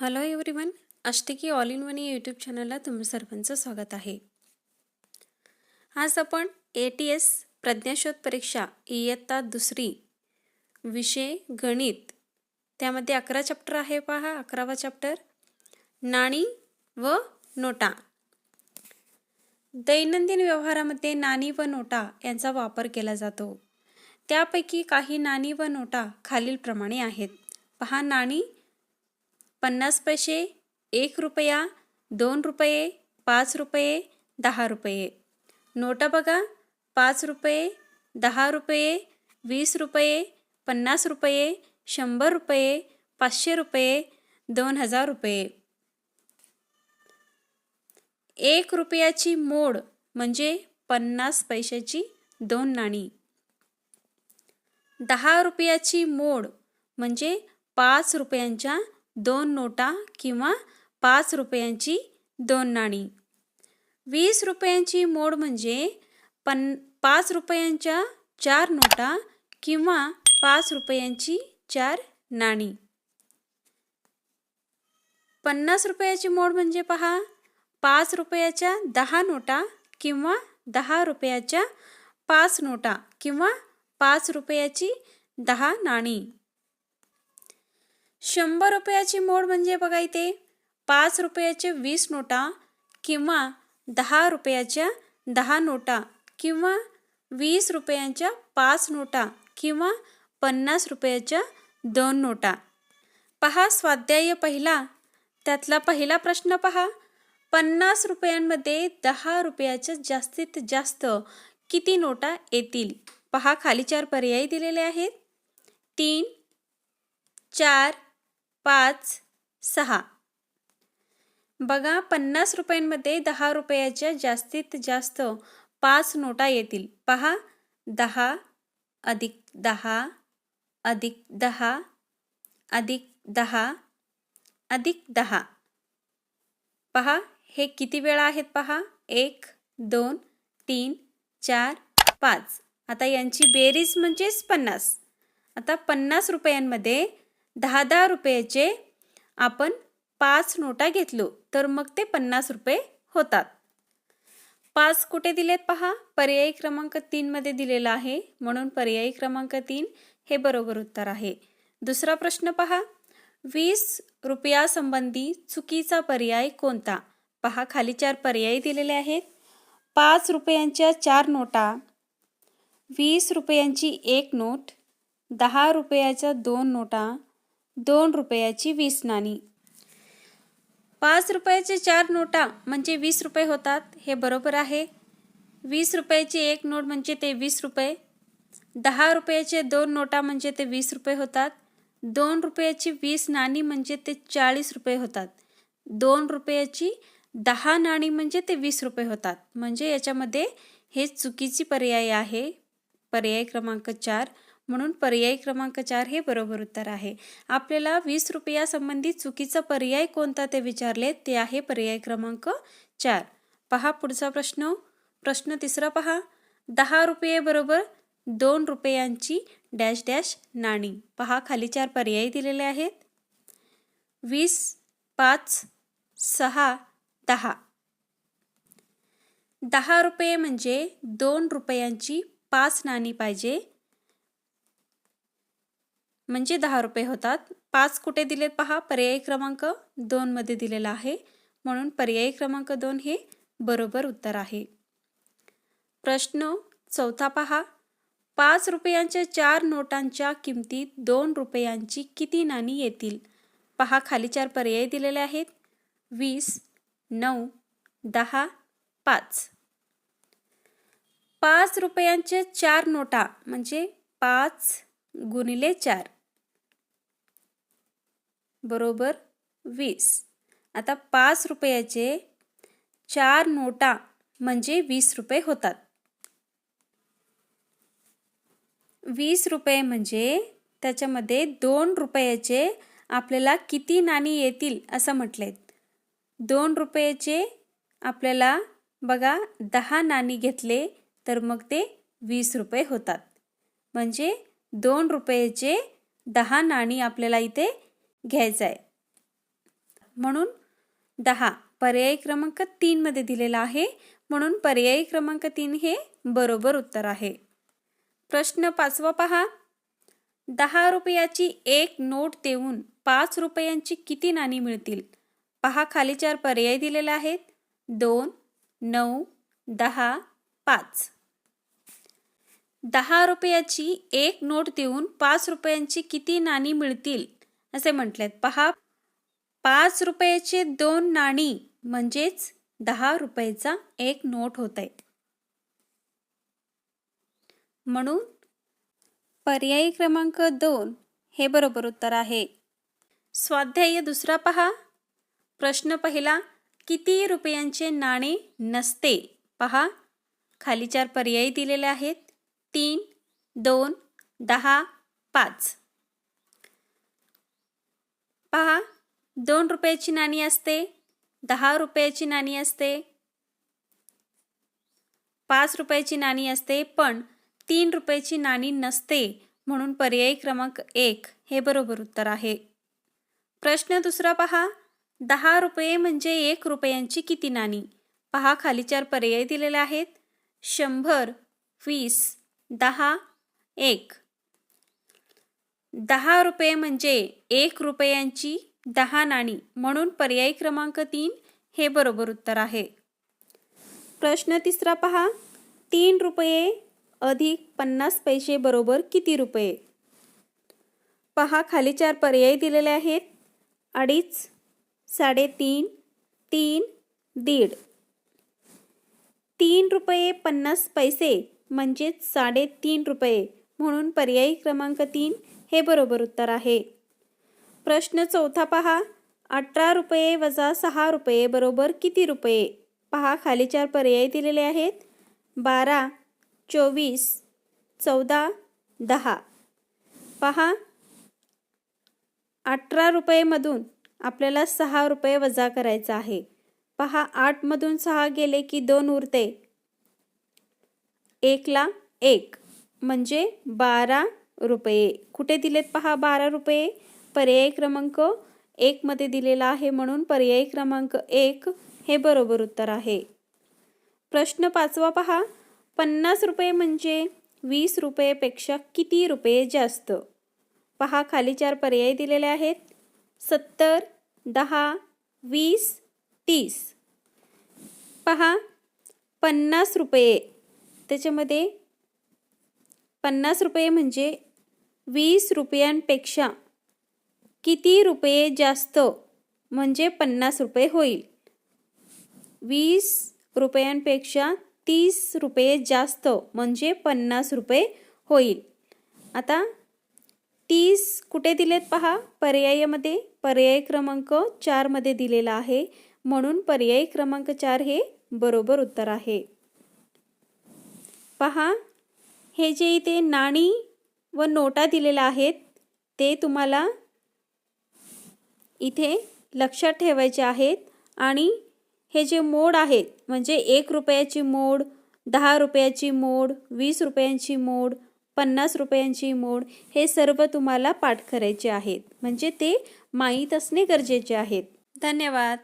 Hello everyone अष्टकी all in one या YouTube चॅनलला तुम्ही सर्वांचं स्वागत आहे. आज आपण ए टी एस प्रज्ञाशोध परीक्षा इयत्ता दुसरी विषय गणित त्यामध्ये अकरा चॅप्टर आहे पहा अकरावा चॅप्टर नाणी व नोटा. दैनंदिन व्यवहारामध्ये नाणी व नोटा यांचा वापर केला जातो. त्यापैकी काही नाणी व नोटा खालीलप्रमाणे आहेत. पहा नाणी पन्नास पैसे एक रुपया दोन रुपये पाच रुपये दहा रुपये. नोटा बघा पाच रुपये दहा रुपये वीस रुपये पन्नास रुपये शंभर रुपये पाचशे रुपये दोन हजार रुपये. एक रुपयाची मोड म्हणजे पन्नास पैशाची दोन नाणी. दहा रुपयाची मोड म्हणजे पाच रुपयांच्या दोन नोटा किंवा पाच रुपयांची दोन नाणी वीस रुपयांची मोड म्हणजे पन पाच रुपयांच्या चार नोटा किंवा पाच रुपयांची चार नाणी. पन्नास रुपयाची मोड म्हणजे पहा पाच रुपयाच्या दहा नोटा किंवा दहा रुपयाच्या पाच नोटा किंवा पाच रुपयाची दहा नाणी. शंभर रुपयाची मोड म्हणजे बघा इथे पाच रुपयाचे वीस नोटा किंवा दहा रुपयाच्या दहा नोटा किंवा वीस रुपयांच्या पाच नोटा किंवा पन्नास रुपयाच्या दोन नोटा. पहा स्वाध्याय पहिला. त्यातला पहिला प्रश्न पहा. पन्नास रुपयांमध्ये दहा रुपयाच्या जास्तीत जास्त किती नोटा येतील? पहा खाली चार पर्याय दिलेले आहेत. तीन चार पाच सहा. बघा पन्नास रुपयांमध्ये दहा रुपयाच्या जास्तीत जास्त पाच नोटा येतील. पहा दहा अधिक दहा अधिक दहा अधिक दहा अधिक दहा. पहा हे किती वेळा आहेत पहा? एक दोन तीन चार पाच. आता यांची बेरीज म्हणजेच पन्नास. आता पन्नास रुपयांमध्ये दहा दहा रुपयाचे आपण पाच नोटा घेतलो तर मग ते पन्नास रुपये होतात. पाच कुठे दिलेत पहा? पर्यायी क्रमांक तीनमध्ये दिलेला आहे. म्हणून पर्यायी क्रमांक तीन हे बरोबर उत्तर आहे. दुसरा प्रश्न पहा. वीस रुपयासंबंधी चुकीचा पर्याय कोणता? पहा खाली चार पर्याय दिलेले आहेत. पाच रुपयांच्या चार नोटा वीस रुपयांची एक नोट दहा रुपयाच्या दोन नोटा दोन रुपयाची वीस नाणी. पाच रुपयाचे चार नोटा म्हणजे वीस रुपये होतात हे बरोबर आहे. वीस रुपयाची एक नोट म्हणजे ते वीस रुपये. दहा रुपयाचे दोन नोटा म्हणजे ते वीस रुपये होतात. दोन रुपयाची वीस नाणी म्हणजे ते चाळीस रुपये होतात. दोन रुपयाची दहा नाणी म्हणजे ते वीस रुपये होतात. म्हणजे याच्यामध्ये हे चुकीची पर्याय आहे. पर्याय क्रमांक चार म्हणून पर्याय क्रमांक चार हे बरोबर उत्तर आहे. आपल्याला वीस रुपयासंबंधी चुकीचा पर्याय कोणता ते विचारले? ते आहे पर्याय क्रमांक चार. पहा पुढचा प्रश्न. प्रश्न तिसरा पहा. दहा रुपये बरोबर दोन रुपयांची डॅश डॅश नाणी. पहा खाली चार पर्याय दिलेले आहेत. वीस पाच सहा दहा. दहा रुपये म्हणजे दोन रुपयांची पाच नाणी पाहिजे. म्हणजे दहा रुपये होतात. पाच कुठे दिलेत पहा? पर्यायी क्रमांक दोनमध्ये दिलेला आहे. म्हणून पर्यायी क्रमांक दोन हे बरोबर उत्तर आहे. प्रश्न चौथा पहा. पाच रुपयांच्या चार नोटांच्या किमतीत दोन रुपयांची किती नाणी येतील? पहा खाली चार पर्याय दिलेले आहेत. वीस नऊ दहा पाच. पाच रुपयांचे चार नोटा म्हणजे पाच गुणिले चार. बरोबर वीस. आता पाच रुपयाचे चार नोटा म्हणजे वीस रुपये होतात. वीस रुपये म्हणजे त्याच्यामध्ये दोन रुपयाचे आपल्याला किती नाणी येतील असं म्हटलेत. दोन रुपयाचे आपल्याला बघा दहा नाणी घेतले तर मग ते वीस रुपये होतात. म्हणजे दोन रुपयाचे दहा नाणी आपल्याला इथे घ्यायचं आहे म्हणून दहा पर्यायी क्रमांक तीनमध्ये दिलेला आहे. म्हणून पर्यायी क्रमांक तीन हे बरोबर उत्तर आहे. प्रश्न पाचवा पहा. दहा रुपयाची एक नोट देऊन पाच रुपयांची किती नाणी मिळतील? पहा खाली चार पर्याय दिलेले आहेत. दोन नऊ दहा पाच. दहा रुपयाची एक नोट देऊन पाच रुपयांची किती नाणी मिळतील? असे म्हटलेत. पहा पाच रुपयाचे दोन नाणी म्हणजेच दहा रुपयाचा एक नोट होत आहे म्हणून पर्यायी क्रमांक दोन हे बरोबर उत्तर आहे. स्वाध्याय दुसरा पहा. प्रश्न पहिला किती रुपयांचे नाणे नसते? पहा खाली चार पर्यायी दिलेले आहेत. तीन दोन दहा पाच. पहा दोन रुपयाची नाणी असते दहा रुपयाची नाणी असते पाच रुपयाची नाणी असते पण तीन रुपयाची नाणी नसते म्हणून पर्यायी क्रमांक एक हे बरोबर उत्तर आहे. प्रश्न दुसरा पहा दहा रुपये म्हणजे एक रुपयांची किती नाणी? पहा खाली चार पर्याय दिलेले आहेत. शंभर वीस दहा एक. दहा रुपये म्हणजे एक रुपयांची दहा नाणी म्हणून पर्यायी क्रमांक तीन हे बरोबर उत्तर आहे. प्रश्न तिसरा पहा. तीन रुपये अधिक पन्नास पैसे बरोबर किती रुपये? पहा खाली चार पर्याय दिलेले आहेत. अडीच साडेतीन तीन दीड. तीन रुपये पन्नास पैसे म्हणजेच साडेतीन रुपये म्हणून पर्यायी क्रमांक तीन हे बरोबर उत्तर आहे. प्रश्न चौथा पहा. अठरा रुपये वजा सहा रुपये बरोबर किती रुपये? पहा खाली चार पर्याय दिलेले आहेत. बारा चोवीस चौदा दहा. पहा. अठरा रुपयेमधून आपल्याला सहा रुपये वजा करायचा आहे. पहा आठमधून सहा गेले की दोन उरते. एकला एक म्हणजे बारा रुपये. कुठे दिलेत पहा बारा रुपये. पर्याय क्रमांक एकमध्ये दिलेला आहे म्हणून पर्यायी क्रमांक एक हे बरोबर उत्तर आहे. प्रश्न पाचवा पहा. पन्नास रुपये म्हणजे वीस रुपयेपेक्षा किती रुपये जास्त? पहा खाली चार पर्याय दिलेले आहेत. सत्तर दहा वीस तीस. पहा पन्नास रुपये. त्याच्यामध्ये पन्नास रुपये म्हणजे वीस रुपयांपेक्षा किती रुपये जास्त? म्हणजे पन्नास रुपये होईल. वीस रुपयांपेक्षा तीस रुपये जास्त म्हणजे पन्नास रुपये होईल. आता तीस कुठे दिलेत पहा? पर्यायामध्ये. पर्याय क्रमांक चारमध्ये दिलेला आहे. म्हणून पर्याय क्रमांक चार हे बरोबर उत्तर आहे. पहा हे जे इथे नाणी व नोटा दिलेल्या आहेत ते तुम्हाला इथे लक्षात ठेवायचे आहेत. आणि हे जे मोड आहेत म्हणजे एक रुपयाची मोड दहा रुपयाची मोड वीस रुपयांची मोड पन्नास रुपयांची मोड हे सर्व तुम्हाला पाठ करायचे आहेत. म्हणजे ते माहीत असणे गरजेचे आहेत. धन्यवाद.